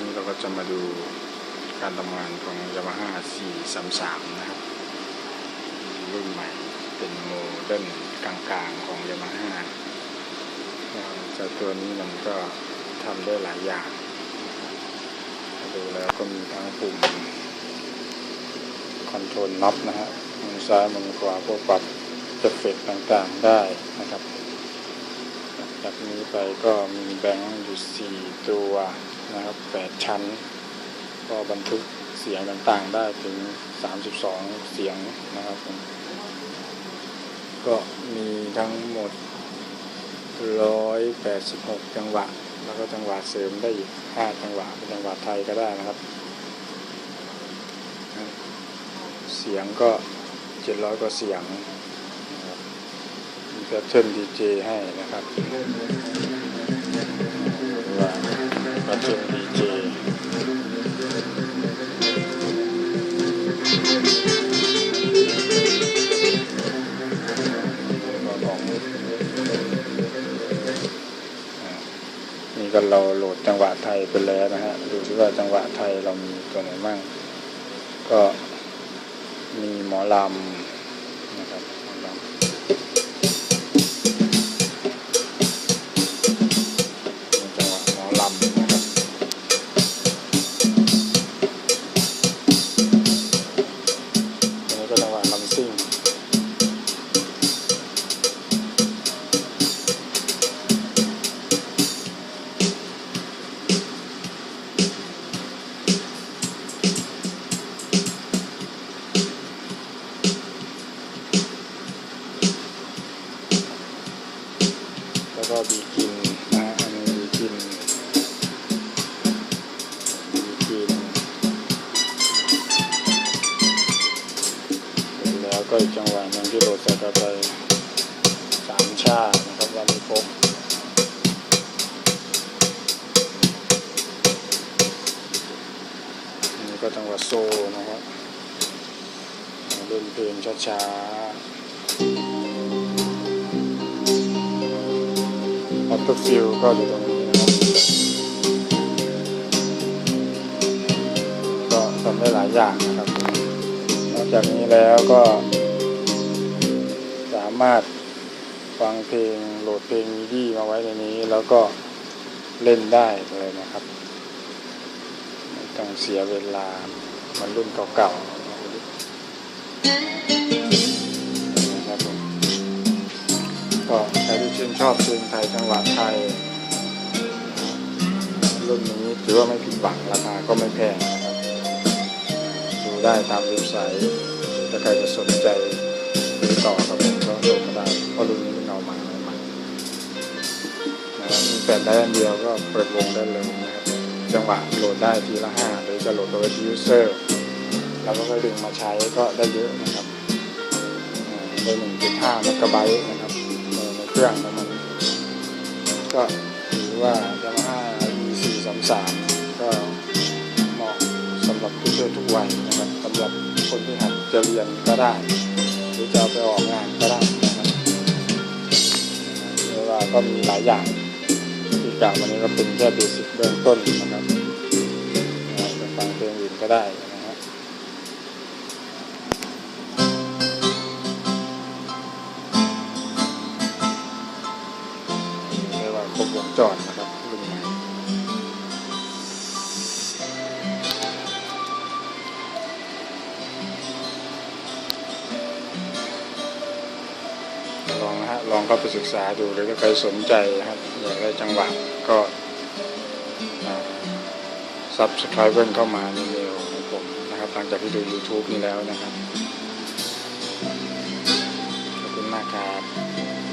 นี่เราก็จะมาดูการทำงานของ Yamaha 433 นะครับ รุ่นใหม่เป็นโมเดิร์นกลางๆของ Yamaha ก็เจ้าตัวนี้มันก็ทำได้หลายอย่างดูแล้วก็มีทั้งปุ่มคอนโทรลน็อตนะฮะมือซ้ายมือขวาพวกปรับเอฟเฟกต์ต่างๆได้นะครับ จากนี้ไปก็มีแบงค์อยู่ 4 ตัว นะครับ8ชั้น ก็บันทึกเสียงต่างๆได้ถึง 32 เสียงนะครับ ก็มีทั้งหมด 186 จังหวะ แล้วก็จังหวะเสริมได้อีก 5 จังหวะเป็นจังหวะไทยก็ได้นะครับ เสียงก็ 700 กว่าเสียงมีแพทเทิร์นดีเจให้นะครับ ก็เราโหลดจังหวะไทยไปแล้วนะฮะดูที่ว่าจังหวะไทยเรามีตัวไหนบ้างก็มีหมอลำนะครับ แล้วก็บีกินนะฮะอันนี้บีกินบีกินแล้วก็อีกจังหวะหนึงที่โหลดใส่เข้าไปสามชาตินะครับวันนี้พบอันนี้ก็จังหวะโซนะครับเล่นเพลงช้าๆ ออโต้ฟิลก็อยู่ตรงนี้นะครับก็ทำได้หลายอย่างนะครับ นอกจากนี้แล้วก็ สามารถฟังเพลงโหลดเพลงมิดีมาไว้ในนี้ แล้วก็เล่นได้เลยนะครับไม่ต้องเสียเวลาเหมันรุ่นเก่าๆนะครับก็ ชื่นชอบเพลงไทยจังหวะไทยรุ่นนี้ถือว่าไม่ผิดหวังราคาก็ไม่แพงนะครับดูได้ตามเว็บไซต์ถ้าใครจะสนใจซื้อต่อครับผมก็โหลดมาได้เพราะรุ่นนี้มันเอามาใหม่ๆนะครับมีแปดได้อันเดียวก็เปิดวงได้เลยนะครับ จังหวะโหลดได้ทีละห้าหรือจะโหลดโดยที่ยูเซอร์แล้วก็ค่อยดึงมาใช้ก็ได้เยอะนะครับได้หนึ่งจุดห้าเมกะไบต์นะครับในในเครื่อง ก็ถือว่า Yamaha E 4 3 3ก็เหมาะสำหรับผู้เล่นทุกวัยนะครับสำหรับคนที่หัดจะเรียนก็ได้ หรือจะเอาไปออกงานก็ได้นะครับเรียว่าก็มีหลายอย่างที่กล่าววันนี้ก็เป็นแค่เบสิกเบื้องต้นนะครับนะครับจะฟังเพลงอื่นก็ได้ ว่าครบวงจรนะครับรุ่นใหม่ลองนะฮะลองเข้าไปศึกษาดูหรือถ้าใครสนใจนะครับอยากได้จังหวะก็ซับสไครเบอร์เข้ามาในเมลของผมนะครับหลังจากที่ดู YouTube นี้แล้วนะครับ ขอบคุณมากครับ